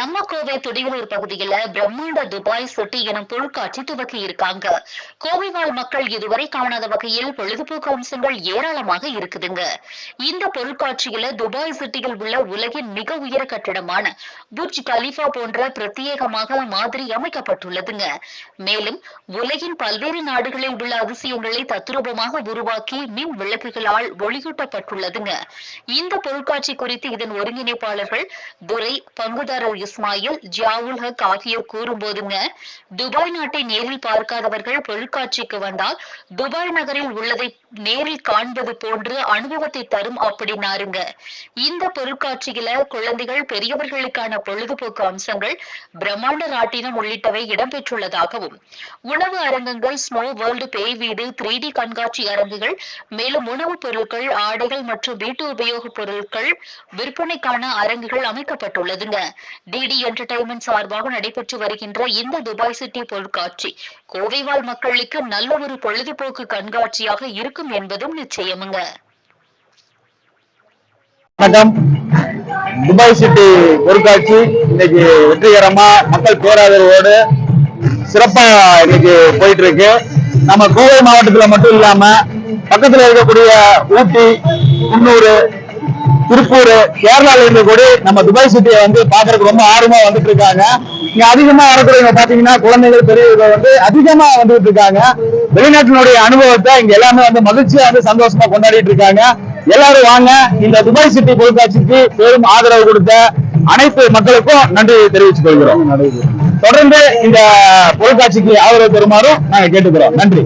நம்ம கோவை துடியலூர் பகுதியில பிரம்மாண்ட துபாய் சிட்டி எனும் பொருட்காட்சி துவக்கி இருக்காங்க. கோவை வாழ் மக்கள் இதுவரை காணாத வகையில் பொழுதுபோக்கு அம்சங்கள் ஏராளமாக இருக்குதுங்க. இந்த பொருட்காட்சியில துபாய் சிட்டியில் உள்ள உலகின் மிக உயர கட்டிடமான புர்ஜ் கலிஃபா போன்ற பிரத்யேகமாக மாதிரி அமைக்கப்பட்டுள்ளதுங்க. மேலும் உலகின் பல்வேறு நாடுகளில் உள்ள அதிசயங்களை தத்ரூபமாக உருவாக்கி மின் விளக்குகளால் ஒளியூட்டப்பட்டுள்ளதுங்க. இந்த பொருட்காட்சி குறித்து இதன் ஒருங்கிணைப்பாளர்கள் துரை பங்குதாரர் இஸ்மாயில் ஜியாவுல் ஹக் ஆகியோர் கூறும்போதுங்க துபாய் நாட்டை நேரில் பார்க்காதவர்கள் பொருட்காட்சிக்கு வந்தால் துபாய் நகரில் உள்ளதை நேரில் காண்பது போன்று அனுபவத்தை தரும் அப்படின்னாருங்க. இந்த பொருட்காட்சியில குழந்தைகள் பெரியவர்களுக்கான பொழுதுபோக்கு அம்சங்கள் பிரம்மாண்ட நாட்டினம் உள்ளிட்டவை இடம்பெற்றுள்ளதாகவும் உணவு அரங்கங்கள் ஸ்னோ வேர்ல்டு பேய் வீடு த்ரீ டி கண்காட்சி அரங்குகள் மேலும் உணவுப் பொருட்கள் ஆடைகள் மற்றும் வீட்டு உபயோகப் பொருட்கள் விற்பனைக்கான அரங்குகள் அமைக்கப்பட்டுள்ளதுங்க. ஐடி என்டர்டைன்மெண்ட் சார்பாக நடைபெற்று வருகின்ற இந்த துபாய் சிட்டி பொருட்காட்சி கோவை வாழ் மக்களுக்கு நல்ல ஒரு பொழுதுபோக்கு கண்காட்சியாக இருக்கும் என்பதும் நிச்சயமுங்க. வணக்கம். துபாய் சிட்டி பொருட்காட்சி இன்னைக்கு வெற்றிகரமா மக்கள் பேராதரவோடு சிறப்பா இன்னைக்கு போயிட்டு இருக்கு நம்ம கோவை மாவட்டத்துல மட்டும் இல்லாம பக்கத்துல இருக்கக்கூடிய ஊட்டி குன்னூர் திருப்பூர் கேரளால இருந்து கூட நம்ம துபாய் சிட்டியை வந்து பாக்குறதுக்கு ரொம்ப ஆர்வமா வந்துட்டு இருக்காங்க இங்க அதிகமா வரக்கூடியவங்க பாத்தீங்கன்னா குழந்தைகள் பெரியவர்கள் வந்து அதிகமா வந்துட்டு இருக்காங்க வெளிநாட்டினுடைய அனுபவத்தை இங்க எல்லாமே வந்து மகிழ்ச்சியா வந்து சந்தோஷமா கொண்டாடிட்டு இருக்காங்க எல்லாரும் வாங்க இந்த துபாய் சிட்டி பொருட்காட்சிக்கு பெரும் ஆதரவு கொடுத்த அனைத்து மக்களுக்கும் நன்றி தெரிவித்துக் கொள்கிறோம். தொடர்ந்து இந்த பொருட்காட்சிக்கு ஆதரவு தருமாறும் நாங்க கேட்டுக்கிறோம். நன்றி.